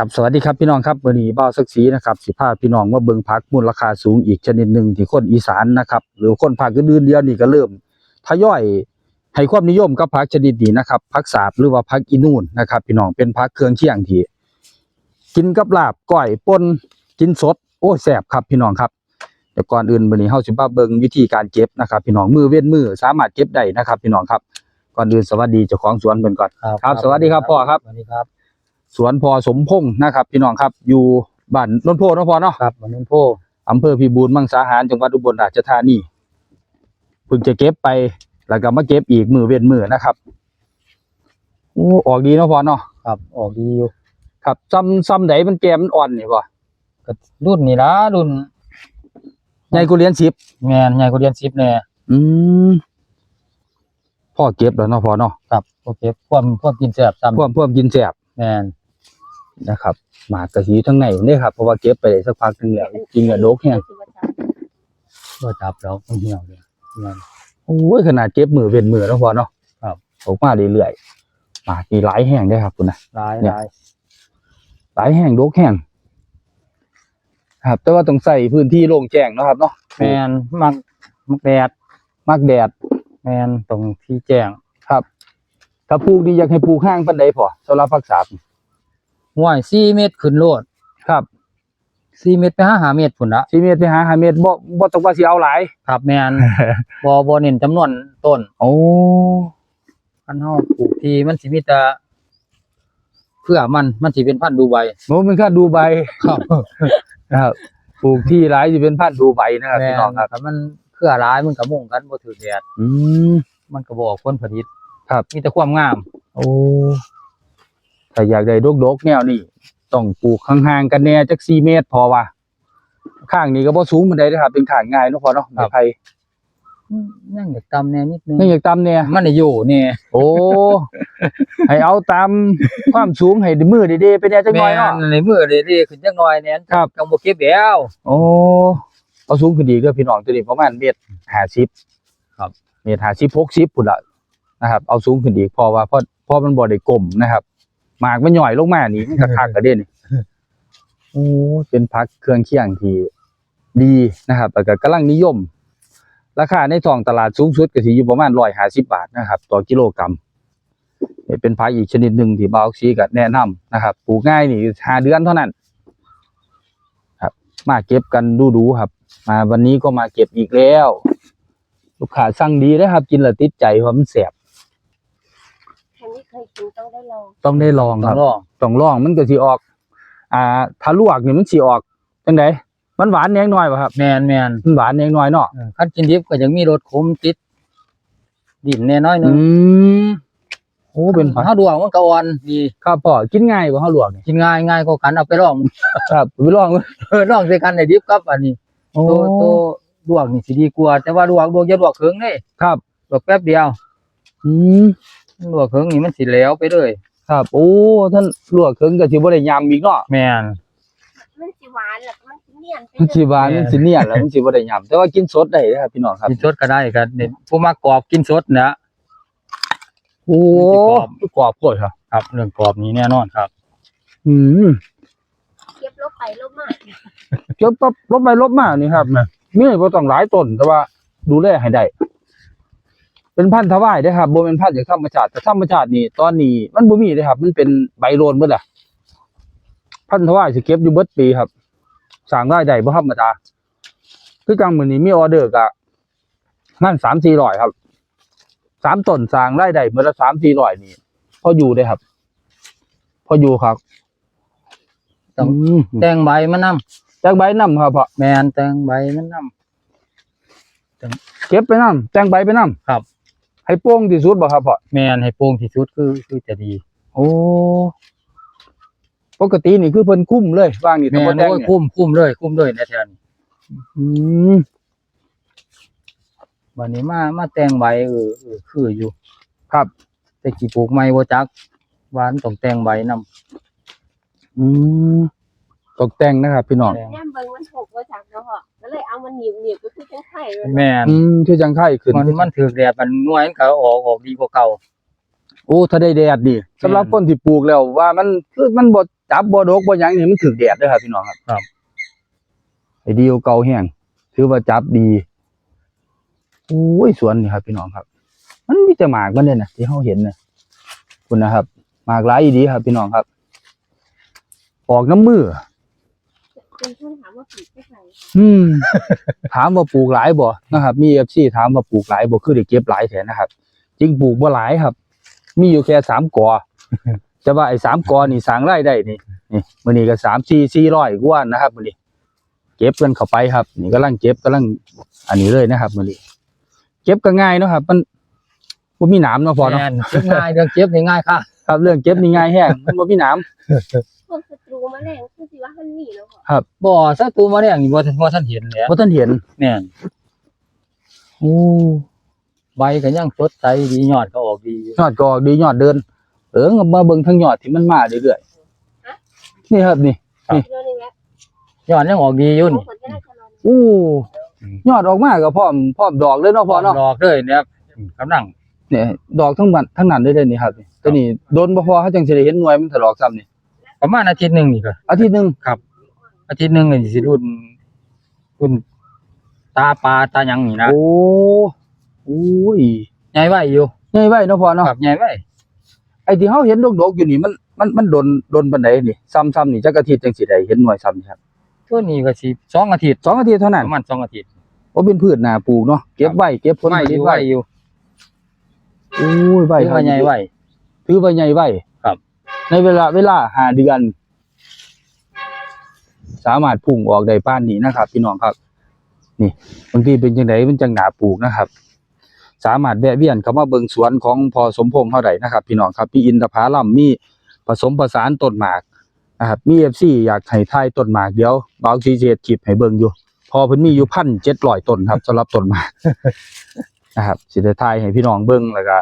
ครับสวัสดีครับพี่น้องครับวันนี้บ่าสักสีนะครับสิพาพี่น้องมาเบิงผักมูลราคาสูงอีกชนิดหนึ่งที่คนอีสานนะครับหรือคนภาคอื่นเดียวนี่ก็เริ่มทยอยให้ความนิยมกับผักชนิดนี้นะครับผักสาบหรือว่าผักอีนูนนะครับ พี่น้องเป็นผักเครื่องเคียงที่กินกับลาบก้อยป่นกินสด โอ้แซ่บครับพี่น้องครับแต่ก่อนอื่นวันนี้เฮาสิมาเบิงวิธีการเก็บนะครับ พี่น้องมือเว้นมือสามารถเก็บได้นะครับ พี่น้องครับก่อนอื่นสวัสดีเจ้าของสวนเพิ่นก่อนครับ สวัสดีครับพ่อครับสวัสดีครับ สวนพอสมพงษ์นะครับ พี่น้องครับ อยู่บ้านนนโพนนพอเนาะครับวันนี้โพอำเภอพิบูลมังสาหารจังหวัดอุบลราชธานีเพิ่งจะเก็บไปแล้วก็มาเก็บอีกมือเว้นมือนะครับโอ้ออกดีเนาะพอเนาะครับ ออกดีอยู่ครับซ้ำซ้ำไหนมันแกมมันอ่อนนี่พ่อก็รุ่นนี่ละรุ่นใหญ่กูเรียนสิบแมนใหญ่กว่าเรียนสิบแน่อืมพ่อเก็บแล้วเนาะพ่อเนาะครับโอเคความความกินแซ่บซ้พ่วมพ่วมกินแสบำแมน นะครับ หมากกะสีทั้งในเนี่ยครับเพราะว่าเก็บไปได้สักพักหนึงแล้วจริงอะโดกแห้งก็จับแล้วมันเหี่ยวเลยแมนโอ้ยขนาดเก็บมือเว้นมือเนาะพ่อเนาะครับออกมาเรื่อยๆหมากมีหลายแห้งได้อครับคุณนะร้ายเนี่ยร้ายหลายแห้งโดกแห้งครับ แต่ว่าต้องใส่พื้นที่โล่งแจ้งเนาะครับเนาะแมนมักมักแดดมักแดดแมนตรงที่แจ้งครับ ถ้าปลูกดีอยากให้ปลูกห้างปันใดพอสำหรับผักสาบ ห้วยสี่เมตรขึ้นโลดครับสี่เมตรไปห้าหาเมตรพุ่นละสี่เมตรไปหาห้าเมตรบ่บ่ต้องว่าสิเอาหลาย ครับแมนบ่บ่เน้นจำนวนต้นโอ้คันเฮาปลูกทีมันสิมีแต่เพื่อมันมันสิเป็นพันธุ์ดูใบโหมันค่าดูใบครับนะครับปลูกที่หลายสิเป็นพันธุ์ดูใบนะครับแม่พี่น้องครับถ้ามันเครือร้ายมันก็มุ่งกันบ่ถือแดดอืมมันก็บ่ออกผลผลิตครับ มีแต่ความงาม โอ้ ถ้าอยากได้ดกๆแนวนี้ต้องปลูกห่างๆกันแน่จัก4เมตรพอว่าข้างนี้ก็บ่สูงปานใดเด้อครับเป็นข้างง่ายเนาะพอเนาะไม้ไผ่ยังอยากตำแน่นิดนึงนี่อยากตามแน่มันได้อยู่นี่โอ้ให้เอาตามความสูงให้มือเด้ๆไปแน่จักหน่อยเนาะแม่ในมือเรื่อยๆขึ้นจักหน่อยเนี่ยครับจังบ่เก็บแล้วโอ้เอาสูงขึ้นอีกเด้อพี่น้องตัวนี้ประมาณเมตร50ครับเมตร50 60พุ่นละนะครับ เอาสูงขึ้นอีกเพอว่าเพราะเพราะมันบ่ได้กลมนะครับ หมากมันย่อยลงมานี่มันก็คักกระเด้นี่โอ้เป็นพักเครื่องเคียงที่ดีนะครับแล้วก็กำลังนิยม ราคาในท้องตลาดสูงสุดก็สิอยู่ประมาณ150บาทนะครับ ต่อกิโลกรัมนี่เป็นพักอีกชนิดหนึ่งที่บาวซีก็แนะนำนะครับปลูกง่ายนี่ห้าเดือนเท่านั้นมาเก็บกันดูดูๆครับ มาวันนี้ก็มาเก็บอีกแล้ว ลูกค้าสั่งดีนะครับ กินแล้วติดใจเพราะมันแสบใครไม่เค ยกินต้องได้ลองต้องได้ลองต้คอรังบลองต้องลองมันก็สิออก อ่า ถ้าลวกนี่มันสิออกจังไดมันหวานแหนงน้อยป่ะครับแม่นแม่นมันหวานแหนงน้อยเนาะเออคันกินดิบก็ยังมีรสขมติด ดินแน่น้อยหนึอืงมโอ้เป็นผักเฮาดวงมันก็อ่อนดีครับพ่อกินง่ายบ่เฮาลวกนี่กินง่ายง่ายกว่ากันเอาไปลอง ครับไปลองเออลองใส่กันได้ดิบครับอันนี้โอ้ตัวตัวดวงนี่สิดีกว่าแต่ว่าดวงดวงอย่าดวงเคิงเด้ครับ ดวงแป๊บเดียว อืม ดวงเคิงนี่มันสิแล้วไปเลยครับ โอ้ท่านลวกถึงก็สิบ่ได้ยำอีกเนาะแม่นมันสิหวานหรอกมันสิเนียนไปมันสิเลยหวานมันสิเนียนแล้วมันสิบ่ได้ยำแต่ว่ากินสดได้นะครับพี่น้องครับกินสดก็ได้ครับเนี่ยผู้มากรอบกินสดนะโอ้มันสิกรอบกรอบโคตรครับครับเรื่องกรอบนี้แน่นอนครับ อืมเก็บลบไปลบมาเก็บปั๊บลบไปลบมานี่ครับนะมีบ่ต้องหลายต้นแต่ว่าดูแลให้ได้ เป็นพันธุ์ทวายได้อครับบ่เป็นพันธุ์จากธรรมชาติแต่ธรรมชาตินี่ตอนนี้มันบ่มีเด้อครับ มันเป็นใบโลนเบิดอะพันธุ์ทวายสิเก็บอยู่เบิดปีครับสร้างรายได้บ่ธรรมดาคือจังมื้อนี้มีออเดอร์ก็มัน3-400ครับสามต้นสร้างรายได้มื้อละ3-400นี่พออยู่ได้ครับ พออยู่ครับต้องมแตงใบมันนํจากใบนำครับพ่อแม่นแตงใบมันนํเก็บไปน้ำแตงใบไปน้ำครับ ให้โป้งที่สุดบ่ครับพ่อแม่นให้โปร่งที่สุดคือคือจะดีโอ้ปกตินี่คือเพิ่นคุ้มเลยว่างนี่แม่ทั้งหมดนแดงโอ้ยเนี่ยคุ้มคุ้มเลย คุ้มเลยในแทนอืมวันนี้มามาแตงใบเออเออคืออยู่ครับ แต่กี่ปลูกไม่บ่จักหวานต้องแตงใบนํอืมตกแต่งนะครับพี่น้องแดงแนมเบิ่งมันหกว่าจากเนาะพ่อก็ เลยเอามันหนีบหนีบก็คือจังไข่เลยแม่นอืมคือจังไข่ขึ้นมันมันถือแดดมันหน่วยมันก็ออกออกดีกว่าเก่า โอ้ถ้าได้แดดนี่สำหรับคนที่ปลูกแล้วว่ามันคือมันบ่จับบ่ดกบ่หยังนี่มันถึกแดดเด้อครับพี่น้องครับครับ ไอ้ดีกว่าเก่าแห้งถือว่าจับดีโอ้ยสวนนี่ครับพี่น้องครับ มันมีแต่หมากมันเด้น่ะที่เฮาเห็นน่ะคุณนะครับหมากหลายอีดีครับ พี่น้องครับ ออกน้ำมือเป็นคน ถามว่าผีไม่ใช่อืม ถามว่าปลูกหลายบ่นะครับ มี FC ถามว่าปลูกหลายบ่คือได้เก็บหลายแท้นะครับจริงปลูกบ่หลายครับ มีอยู่แค่สามกอจะว่าไอ้สามกอนี่สร้างรายได้นี่นี่มื้อนี้ก็สามสี่สี่ร้อยกว่านะครับมื้อนี้เก็บกันเข้าไปครับ นี่กำลังเก็บกำลังอันนี้เลยนะครับมื้อนี้เก็บก็ง่ายเนาะครับ มันบ่มีหนามเนาะพอเนาะแม่นเก็บง่ายเรื่องเก็บนี่ง่ายค่ะ ครับเรื่องเก็บนี่ง่ายแฮงมันบ่มีหนามพวกศัต รูแมลงคือสิว่ามันมีแล้วพ่อบ่ศัตรูมาเนี่ยนี่บ่ทันบ่ทันเห็นแหละบ่ทันเห็นแม่นโอ้ใบก็ยังสดใสดียอดก็ออกดีอยู่ยอดก็ออกดียอดเดินเออมาเบิ่งทางยอดที่มันมาเรื่อยๆนี่ครับนี่เรื่องนี้แหละยอดยังออกดีอยู่ของนี่คนจะได้ชะลออู้ยอดออกมาก็พร้อมพร้อมดอกเลยเนาะพ่อเนาะดอกเลยเนี่ยกำลังเนี่ยดอกทั้งมันทั้งนั้นเลยเด้อนี่ครับตัวนี้โดนบ่พอเขาจังสิได้เห็นหน่วยมันถลอกซ้ำนี่ ประมาณอาทิตย์หนึงนี่ก็อาทิตย์หนึงอาทิตย์หนึงนี่สิรุ่นรุ่นตาปลาตาหยังนี่นะโอ้โอ้ยใหญ่ไว้อยู่ใหญ่ไว้เนาะพ่อเนาะครับใหญ่ไว้ไอ้ที่เฮาเห็นดกๆอยู่นี่มันมันมันโดนโดนปานใดนี่ซ้ำๆนี่จักอาทิตย์จังสิได้เห็นหน่วยซ้ำนี่ครับตัวนี้ก็สิสองอาทิตย์สองอาทิตย์เท่านั้นประมาณสองอาทิตย์บ่เป็นพืชหน้าปลูกเนาะเก็บไว้เก็บผลไว้ผอลิตยู่ไว้ไว้อยู่โอ้ยไว้ถือว่าใหญ่ไว้ถือว่าใหญ่ไว้ครับ ในเวลาเวลาหาเดือน สามารถพุ่งออกได้ป้านนี้นะครับ พี่น้องครับ นี่บางทีเป็นจังไดมันจังหนาปลูกนะครับ สามารถแวะเวียนเข้ามาเบิงสวนของพอสมพงษ์เท่าใดนะครับ พี่น้องครับมีอินทผลัมมีผสมผสานต้นหมากนะครับมี FC อยากให้ทายต้นหมากเดี๋ยวบางทีเฮ็ดคลิปให้เบิงอยู่ พอเพิ่นมีอยู่1,700ต้นครับสำหรับต้นหมากนะครับสิได้ทายให้พี่น้องเบิงแล้วก็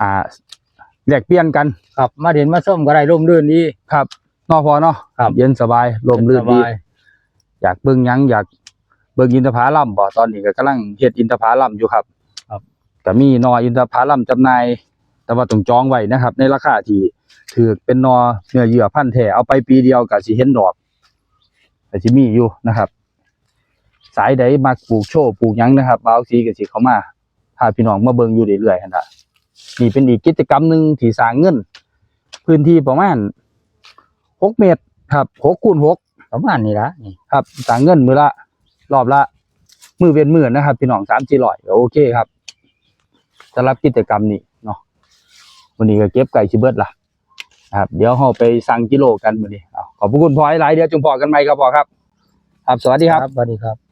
อ่า แลกเปลี่ยนกันครับมาเด่นมาส้มก็ได้ร่มรื่นดีครับเนอพอเนาะครับเย็นสบายลมลื่นสดีบายอยากเบิ่งหยังอยากเบิ่งอินทผลัมบ่ตอนนี้ก็กำลังเฮ็ดอินทผลัมอยู่ครับ ครับก็มีนออินทผลัมจำหน่ายแต่ว่าต้องจองไว้นะครับ ในราคาที่ถือเป็นนอเนื้อเยื่อพันธุ์แท้เอาไปปีเดียวก็สิเห็นดอกก็สิมีอยู่นะครับ สายใดมักปลูกโชว์ปลูกหยังนะครับบาวซีก็สิเข้ามาพาพี่น้องมาเบิ่งอยู่เรื่อยๆหั่นน่ะ นี่เป็นอีกกิจกรรมหนึ่งที่สร้างเงิน พื้นที่ประมาณ6เมตรครับ6คูณ6ประมาณนี้ละนี่ครับสร้างเงินมือละ รอบละมือเว้นมือนะครับพี่น้องสามสี่ร้อยโอเคครับสำหรับกิจกรรมนี้เนาะวันนี้ก็เก็บไก่ชิเบิดละนะครับเดี๋ยวเราไปสั่งกิโลกันวันนี้ขอบคุณพ่อหลายเดี๋ยวจงพอกันไหมครับพ่อครับ ครับสวัสดีครับสวัสดีครับ